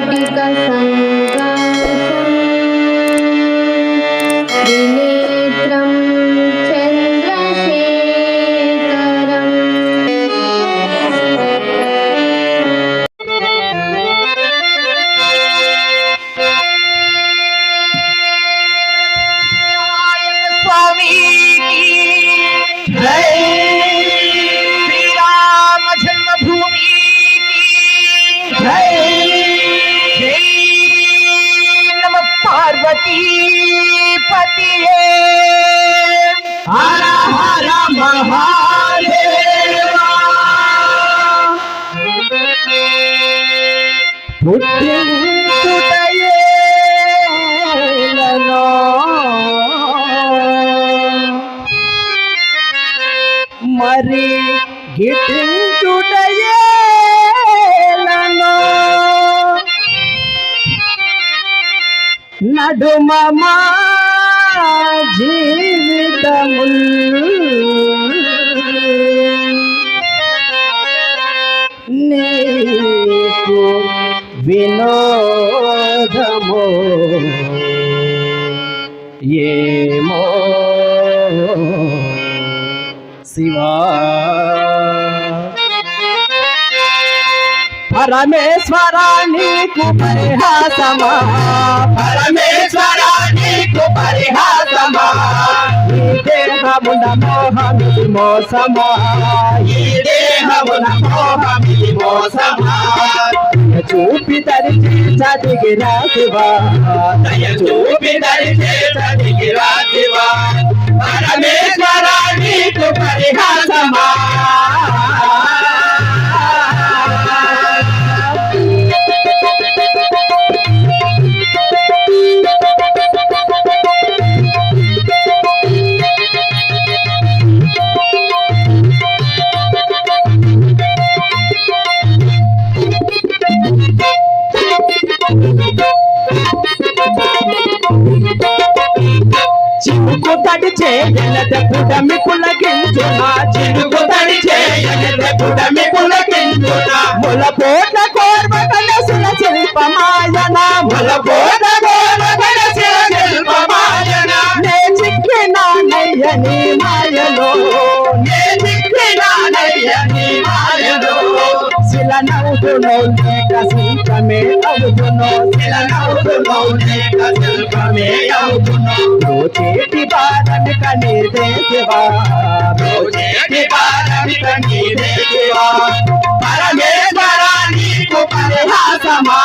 वाटिका నడుమ మా జీవితముల్. నీకు వినోదము. ఏమో శివా. పరమేశ్వరా నీకు పరిహాసమా? పరమే పరిహాసమా ఈ దేహమున మోహమిది మోసమా? ఈ దేహమున మోహమిది మోసమా? చూపి తరిచి చదిగిరా దయ చూపి తరిచి పరమేశ్వరా నీకు పరిహాసమా? పుడమి పులకించునా చిరుకు తడి చేయనద పుడమి పులకించునా ముల పోట కోర్వ కలసిన శిల్పమాయన ముల పోట కోర్వ కలసిన శిల్పమాయన నే చిక్కిన నయ్యని మాయలో నే చిక్కిన నయ్యని మాయలో. శిల నవ్వుతునో లేక శిల్పమే అవుతునో శిల నవ్వుతునో లేక శిల్పమే అవుతునో చేతి బాధని కనీదే శివా చేతి బాధని కనీదే శివా పరమేశ్వరా నీకు పరిహాసమా?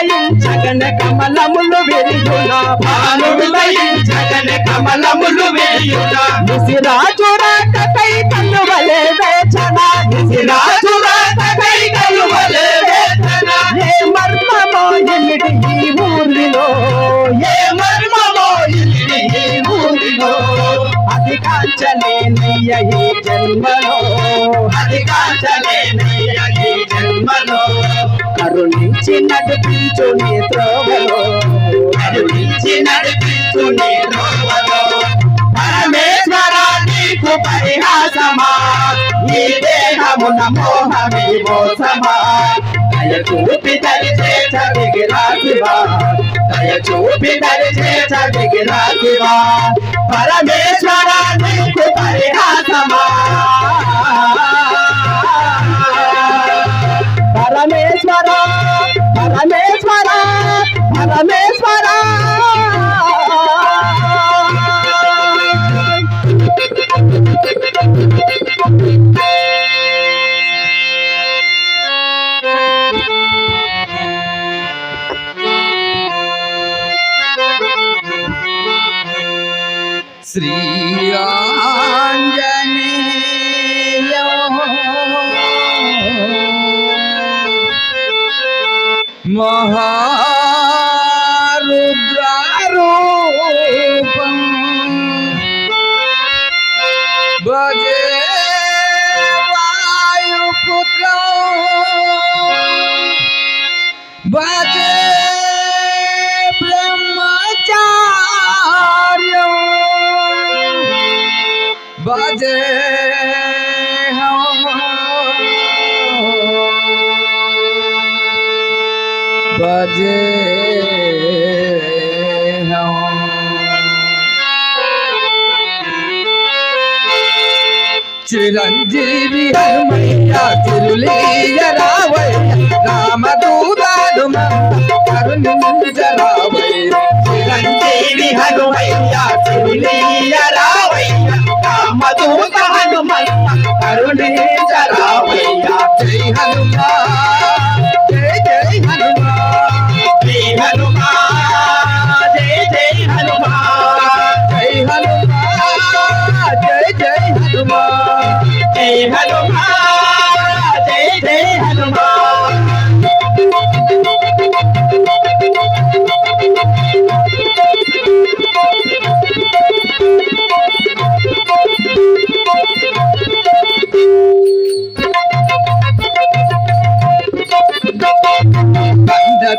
భానుడు దయించగన కమలములు విరియున భానుడు దయించగన కమలములు విరియున నిసిరాజురాక కై కలువలే వేచన నిసిరాజురాక కై కలువలే వేచన ఏ మర్మమో ఇమిడి ఈ ఊరిలో. ఏ మర్మమో ఇమిడి ఈ ఊరిలో. అది ఈ జన్మలో. అది జన్మలో. కరుణించి నడిపించు నీ త్రోవలో కరుణించి నడిపించు నీ త్రోవలో పరమేశ్వర నీకు పరిహాసమా ఈ దేహమున మోహమి మోసమా దయ దరిచే చదిగి రాసివా దయ దరిచే చదిగి రాసివా పరమేశ్వర నీకు పరిహాసమా పరమేశ్వర! శ్రీ మహారుద్రారూప భజే భజే చిరంజీవి హనుమయ్య తిరులీయ రావయ్య రామదూతాడు కరుణించ రావయ్య చిరంజీవి హనుమయ్య తిరులీయ రావయ్య రామదూత హనుమయ్య కరుణించ రావయ్య జై హనుమా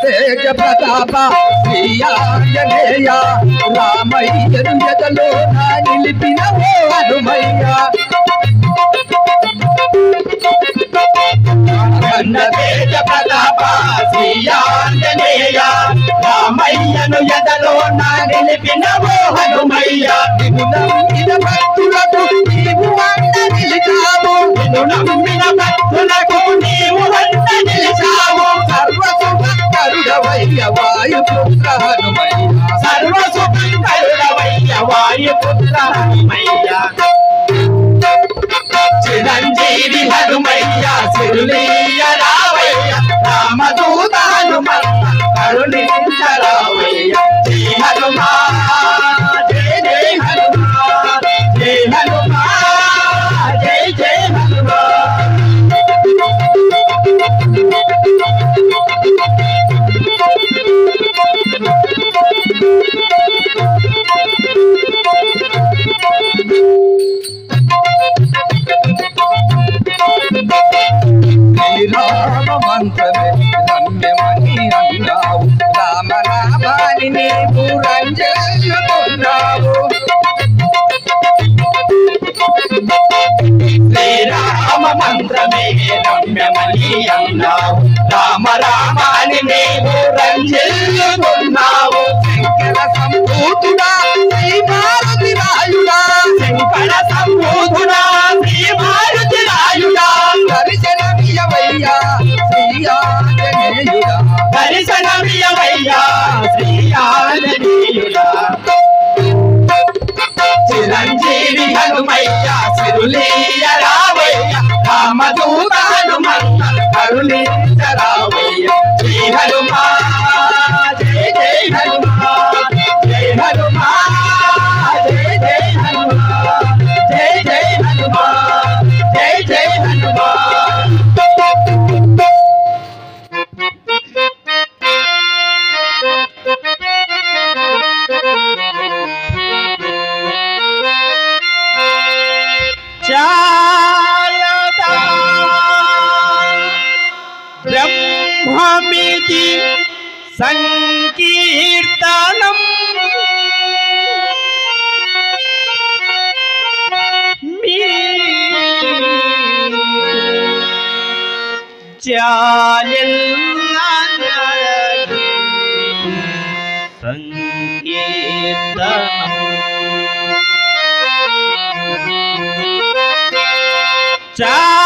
తేజ ప్రతాప శ్రీయాంజనేయ రామయ్యను ఎదలో నా నిలిపిన ఓ హనుమయ్య కన్న తేజ ప్రతాప శ్రీ రామయ్యను ఎదలో నా నిలిపిన ఓ హనుమయ్య నిన్ను నమ్మిన భక్తులకు నీవు అండ నిలిచావు నిన్ను నమ్మిన భక్తులకు చిరంజీవి హనుమయ్య సిరులీయ రావయ్య రామదూత హనుమయ్య కరుణించ శ్రీరామ మంత్రమే రమ్యమని అన్నావు రామ రామాని నీవు రంజనుకున్నావు శ్రీరామ మంత్రమే రమ్యమని అన్నావు రామ రామాని నీవు శంకర సంభూతుడా శ్రీ భారతి రాయుడా శంకర హనుమయ్య సిరులీయ రావయ్య రామదూత హనుమంత కరుణించ రావయ్య శ్రీ హనుమా జై జై హనుమా. Ciao.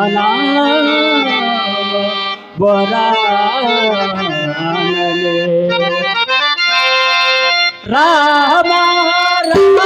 రామనామ వరాలనే రామ రామ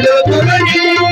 கையிலோ துணி